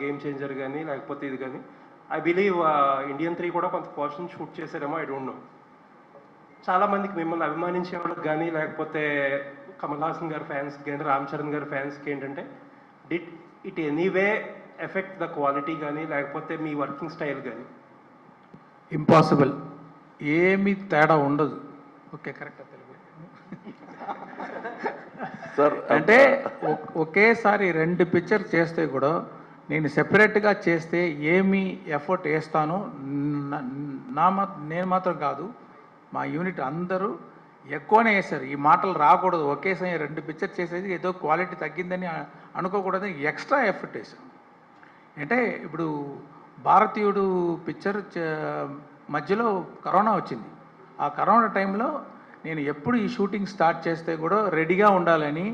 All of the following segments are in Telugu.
గేమ్ చేంజర్ కానీ లేకపోతే ఇది కానీ ఐ బిలీవ్ ఇండియన్ త్రీ కూడా కొంత పోర్షన్ షూట్ చేశారేమో ఐ డోంట్ నో మందికి మిమ్మల్ని అభిమానించే వాళ్ళకి కానీ లేకపోతే కమల్ హాసన్ గారి ఫ్యాన్స్ కానీ రామ్ చరణ్ గారి ఫ్యాన్స్కి ఏంటంటే did it anyway affect the quality కానీ లేకపోతే మీ వర్కింగ్ స్టైల్ కానీ ఇంపాసిబుల్ ఏమి తేడా ఉండదు ఓకే కరెక్ట్ సార్ అంటే ఒకేసారి రెండు పిక్చర్ చేస్తే కూడా నేను సెపరేట్గా చేస్తే ఏమి ఎఫర్ట్ వేస్తానో నా నేను మాత్రం కాదు మా యూనిట్ అందరూ ఎక్కువనే వేశారు ఈ మాటలు రాకూడదు ఒకేసారి రెండు పిక్చర్ చేసేది ఏదో క్వాలిటీ తగ్గిందని అనుకోకూడదు ఎక్స్ట్రా ఎఫర్ట్ వేశాం అంటే ఇప్పుడు భారతీయుడు పిక్చర్ మధ్యలో కరోనా వచ్చింది ఆ కరోనా టైంలో నేను ఎప్పుడు ఈ షూటింగ్ స్టార్ట్ చేస్తే కూడా రెడీగా ఉండాలని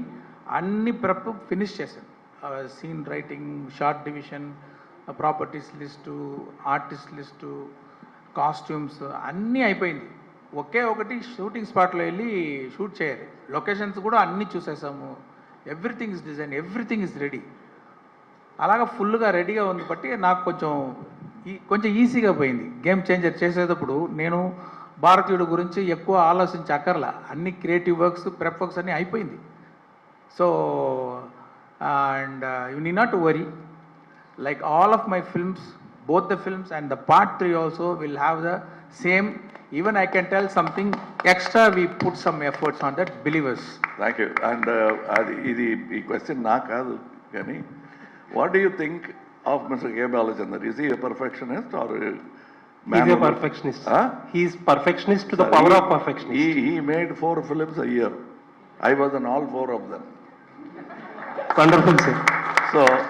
అన్ని ప్రెప్ ఫినిష్ చేశాను scene writing shot division properties list artist list costumes అన్నీ అయిపోయింది ఒకే ఒకటి షూటింగ్ స్పాట్లో వెళ్ళి షూట్ చేయాలి లొకేషన్స్ కూడా అన్నీ చూసేసాము everything is design everything is ready అలాగా ఫుల్గా రెడీగా ఉంది బట్టి నాకు కొంచెం కొంచెం ఈజీగా పోయింది గేమ్ చేంజర్ చేసేటప్పుడు నేను భారతీయుడు గురించి ఎక్కువ ఆలోచించక్కర్లా అన్ని క్రియేటివ్ వర్క్స్ ప్రెప్ వర్క్స్ అన్నీ అయిపోయింది so and you need not worry like all of my films both the films and the part three also will have the same even I can tell something extra we put some efforts on that believers thank you and అది ఇది ఈ క్వశ్చన్ నా కాదు కానీ what do you think of mister game Balachander is ఈ perfectionist or Man he's a perfectionist. Huh? He is perfectionist to the power of perfectionist. He made 4 films a year. I was on all 4 of them. Wonderful, sir. So